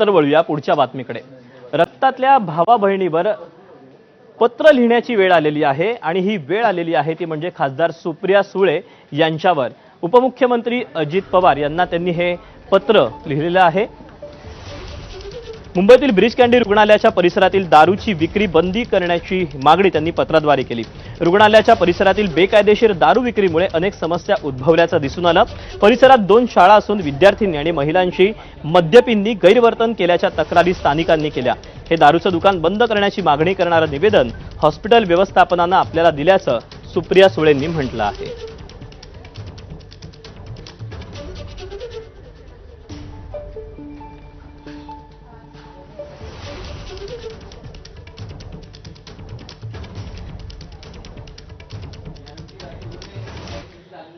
तर वळूया पुढच्या बातमीकडे. रक्तातल्या भावा बहिणीवर पत्र लिहिण्याची वेळ आलेली आहे आणि ही वेळ आलेली आहे ती म्हणजे खासदार सुप्रिया सुळे यांच्यावर. उपमुख्यमंत्री अजित पवार यांना त्यांनी हे पत्र लिहिलेलं आहे. मुंबईतील ब्रिज कँडी रुग्णालयाच्या परिसरातील दारूची विक्री बंदी करण्याची मागणी त्यांनी पत्राद्वारे केली. रुग्णालयाच्या परिसरातील बेकायदेशीर दारू विक्रीमुळे अनेक समस्या उद्भवल्याचं दिसून आलं. परिसरात दोन शाळा असून विद्यार्थ्यांनी आणि महिलांशी मद्यपींनी गैरवर्तन केल्याच्या तक्रारी स्थानिकांनी केल्या. हे दारूचं दुकान बंद करण्याची मागणी करणारं निवेदन हॉस्पिटल व्यवस्थापनानं आपल्याला दिल्याचं सुप्रिया सुळेंनी म्हटलं आहे.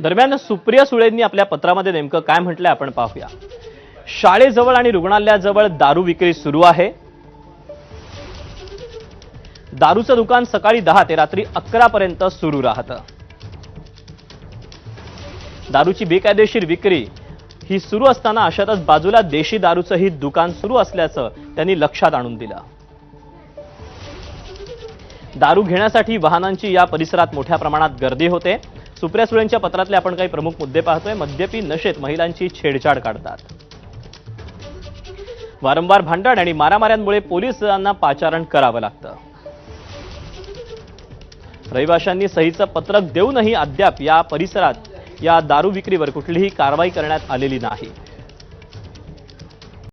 दरम्यान सुप्रिया सुळेंनी आपल्या पत्रामध्ये नेमकं काय म्हटलंय आपण पाहूया. शाळेजवळ आणि रुग्णालयाजवळ दारू विक्री सुरू आहे. दारूचं दुकान सकाळी दहा ते रात्री अकरापर्यंत सुरू राहतं. दारूची बेकायदेशीर विक्री ही सुरू असताना अशातच बाजूला देशी दारूचंही दुकान सुरू असल्याचं त्यांनी लक्षात आणून दिलं. दारू घेण्यासाठी वाहनांची या परिसरात मोठ्या प्रमाणात गर्दी होते. सुप्रिया सुळेंच्या पत्रातले आपण काही प्रमुख मुद्दे पाहतोय. मद्यपी नशेत महिलांची छेडछाड काढतात. वारंवार भांडण आणि मारामाऱ्यांमुळे पोलिसांना पाचारण करावं लागतं. रहिवाशांनी सहीचं पत्रक देऊनही अद्याप या परिसरात या दारू विक्रीवर कुठलीही कारवाई करण्यात आलेली नाही.